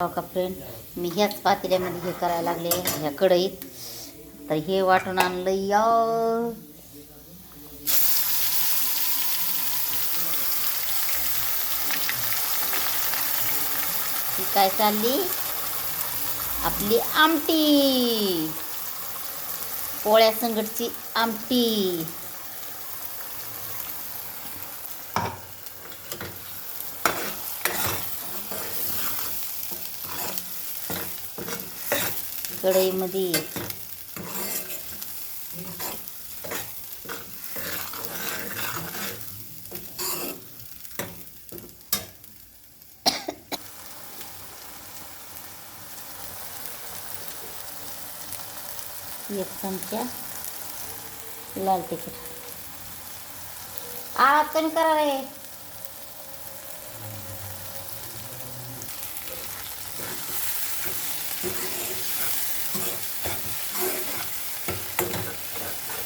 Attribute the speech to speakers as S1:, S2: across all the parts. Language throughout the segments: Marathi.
S1: हो का फ्रेंड मी ह्याच पातेल्यामध्ये हे करायला लागले ह्या कढईत. तर हे वाटून आणलं या ती काय चालली? आपली आमटी. पोळ्या संगटची आमटी. कढईमध्ये. एक चमचा लाल तिखट. आळा कमी करा रे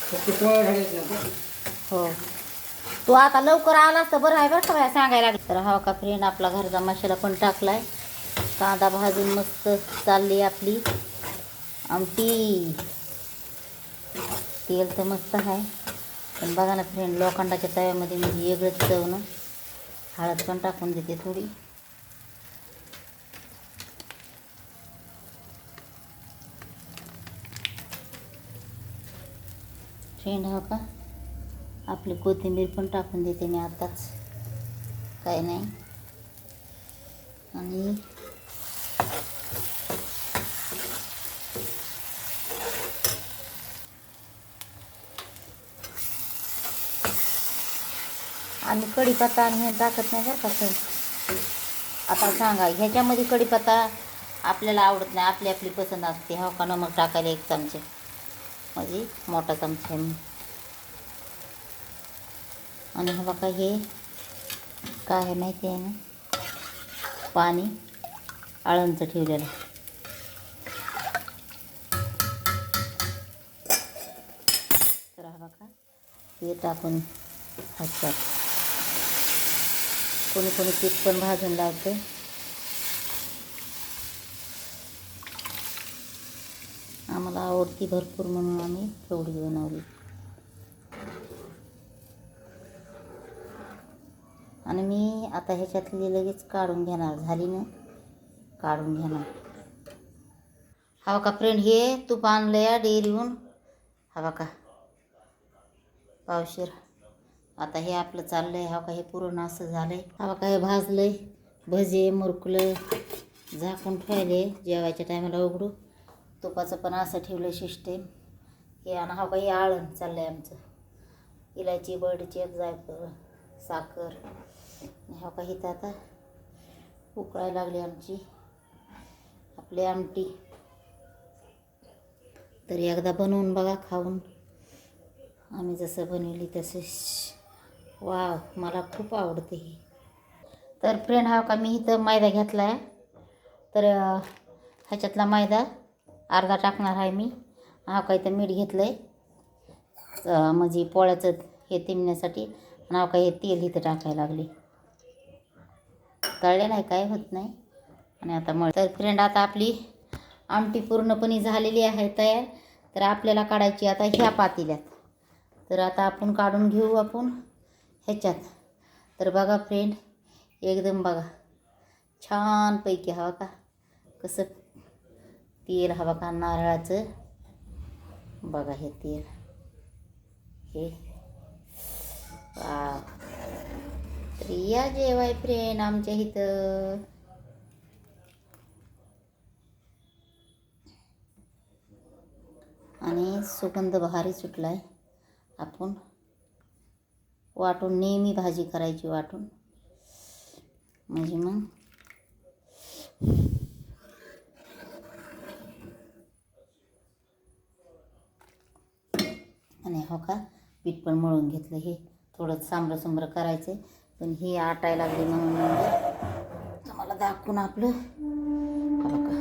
S2: फक्त पोळ्या घालायचं ना का?
S1: हो. तू आता लवकर आलास तर बरं आहे बरं का बाया सांगायला लागलं. तर हा का फ्रेंड आपला घरचा मसाला पण टाकलाय. कांदा भाजून मस्त चालली आपली. आमटी तेल तर मस्त आहे. पण बघा ना फ्रेंड लोखंडाच्या तव्यामध्ये म्हणजे वेगळंच चव ना. हळद पण टाकून देते थोडी. फ्रेंड हो का? आपली कोथिंबीर पण टाकून देते मी आताच. काय नाही. आणि आम्ही कढीपत्ता आणि हे टाकत नाही बरं का आता सांगा ह्याच्यामध्ये कढीपत्ता आपल्याला आवडत नाही आपली आपली पसंत असते. हो का? नमक टाकायला एक चमचे. म्हणजे मोठा चमच्याने आणि हे बघा हे काय आहे माहिती आहे ना? पाणी आळंचं ठेवलेलं. तर हा बघा हे टाकून हातात. कोणी कोणी पीठ पण भाजून लावते ती भरपूर म्हणून आम्ही तेवढी बनवली. आणि मी आता ह्याच्यातली लगेच काढून घेणार. झाली ना? काढून घेणार. हवा का फ्रेंड हे तूप आणलं या डेअरीहून हवा का पावशीर. आता हे आपलं चाललं आहे हवा का हे पुरण असं झालं आहे हवा का हे भाजलं आहे भजे मुरकुलं झाकून ठेवले. जेवायच्या टायमाला उघडू. तुपाचं पण असं ठेवलं सिस्टेम हे आणि हा काही आळण चाललं आहे आमचं. इलायची बडीची जायफळ साखर. ह्या काही तर आता उकळायला लागली आमची. आपली आमटी. तर एकदा बनवून बघा खाऊन. आम्ही जसं बनवली तसेच. वा मला खूप आवडते ही. तर फ्रेंड हा का मी इथं मैदा घेतला आहे तर ह्याच्यातला मैदा अर्धा टाकणार आहे मी. हा काही तर मीठ घेतलं आहे म्हणजे पोळ्याचं हे तिमण्यासाठी. आणि हा काही हे तेल इथं टाकायला लागले. तळले नाही काय होत नाही. आणि आता मळ तर फ्रेंड आता आपली आमटी पूर्णपणे झालेली आहे तयार. तर आपल्याला काढायची आता ह्या पातेल्यात. तर आता आपण काढून घेऊ आपण ह्याच्यात. तर बघा फ्रेंड एकदम बघा. छानपैकी हवा का? कसं तेल हवा का? नारळाचं. बघा हे तेल हे. प्रिया तर या जेवाय फ्रेंड आमच्या इथं. आणि सुगंध भारी सुटलाय. आपण वाटून नेहमी भाजी करायची वाटून. म्हणजे मग आणि हो का? पीठ पण मळून घेतलं हे. थोडं सांबरं सुंबरं करायचं पण हे आटायला लागली म्हणून तुम्हाला दाखवून आपलं. हो का?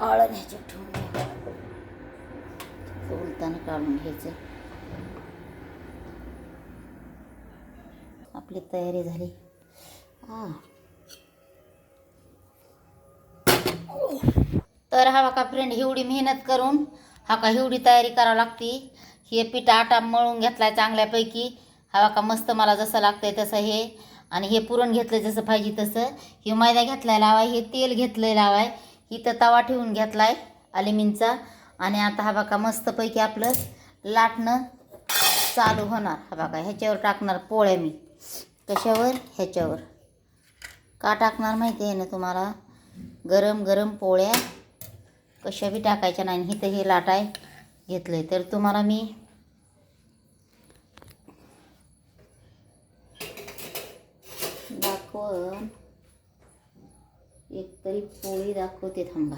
S1: आळण ह्याच्यात ठेवून द्या. उलताना काढून घ्यायचं. आपली तयारी झाली. हां. तर हा का फ्रेंड एवढी मेहनत करून हा का एवढी तयारी करावी लागती. हे पीठ आटा मळून घेतलाय चांगल्यापैकी. हवा का मस्त मला जसं लागतंय तसं हे. आणि हे पुरण घेतलं जसं पाहिजे तसं. हे मैदा घेतलाय लावाय हे तेल घेतलंय लावाय. इथं तवा ठेवून घेतलाय अलिमिनचा. आणि आता हा बघा मस्तपैकी आपलं लाटणं चालू होणार. हा बघा ह्याच्यावर टाकणार पोळ्या मी. कशावर? ह्याच्यावर. का टाकणार माहिती आहे ना तुम्हाला? गरम गरम पोळ्या कशा बी टाकायच्या नाही. इथं हे लाटाय घेतलं आहे तर तुम्हाला मी दाखव एक तरी पोळी दाखवते थांबा.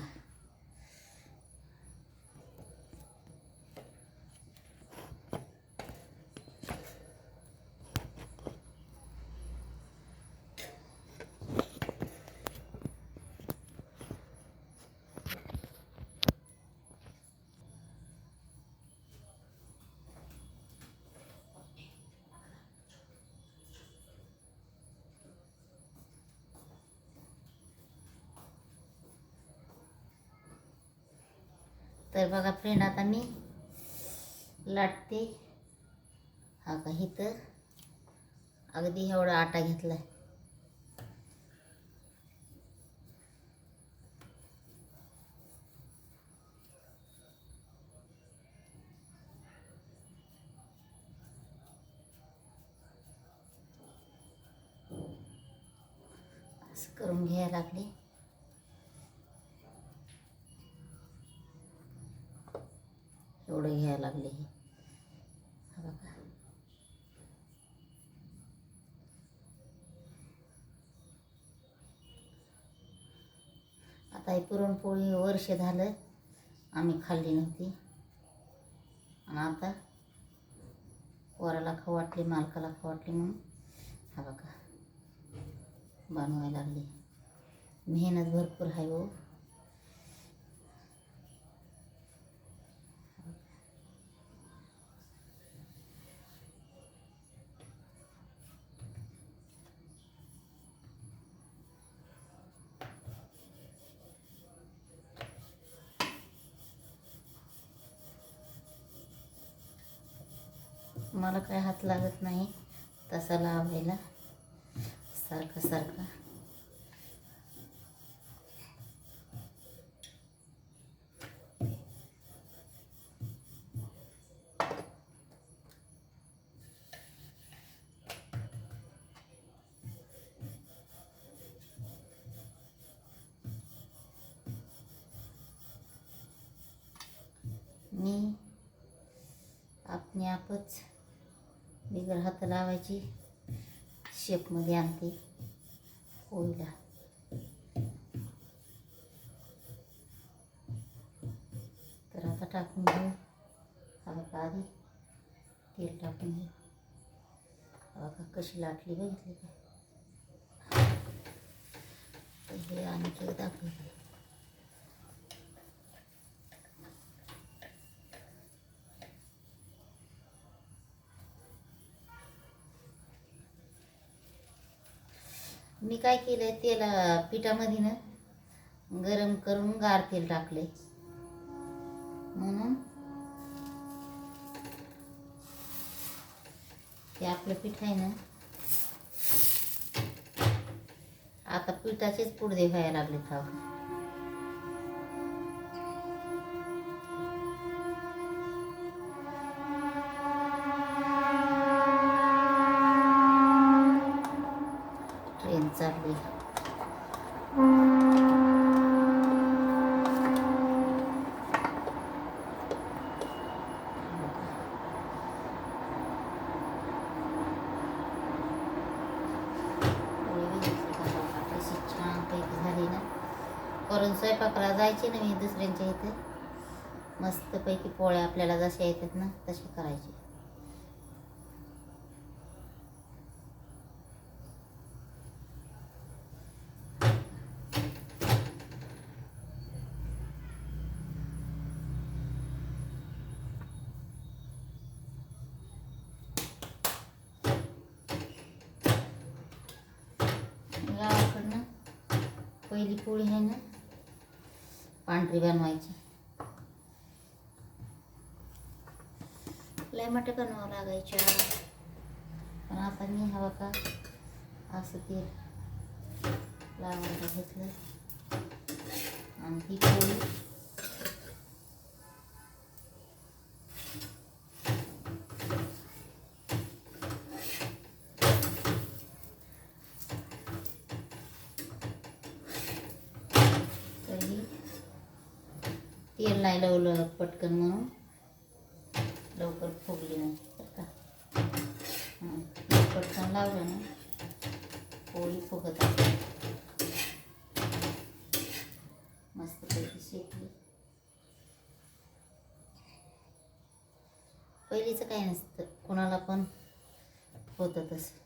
S1: तर बघा फ्रेंड आता मी लाटते. हा का इथं अगदी एवढा आटा घेतला असं करून घ्यायला लागले. एवढं घ्यायला लागले हे. बघा. आता ही पुरणपोळी वर्ष झालं आम्ही खाल्ली नव्हती. आणि आता पोराला खाऊ वाटली मालकाला खाऊ वाटली म्हणून. हा बघा. बनवायला लागली. मेहनत भरपूर आहे हो. मला काय हात लागत नाही. तसा लावायला. सारखा सारखा. मी आपणे आपच बिगर हात लावायची शेपमध्ये आणते. पोळीला तर आता टाकून घेऊ. हा आधी तेल टाकून घेऊ. हा का कशी लाटली बघितली का? हे आणखी दाखवते मी काय केलं तेल तेला पिठामध्ये ना गरम करून गार तेल टाकले म्हणून ते आपलं पीठ आहे ना आता पिठाचेच पुडदे व्हायला लागले खाव करून स्वयंपाकाला जायची ना मी दुसऱ्यांच्या इथे. मस्तपैकी पोळ्या आपल्याला जशा येतात ना तसे करायचे. गावाकडनं पहिली पोळी आहे ना पांढरी बनवायची. लय मोठं बनवावं लागायच्या पण आता मी हवा का? असं ते लावायला घेतलं. आणि ही पोळी तर ही तेल नाही लावलं पटकन म्हणून. लवकर फुगली नाही का? पटकन लावलं ना. पोळी फुगत मस्त मस्तपैकी शेकली. पहिलीचं काही नसतं कोणाला पण होतं तसं.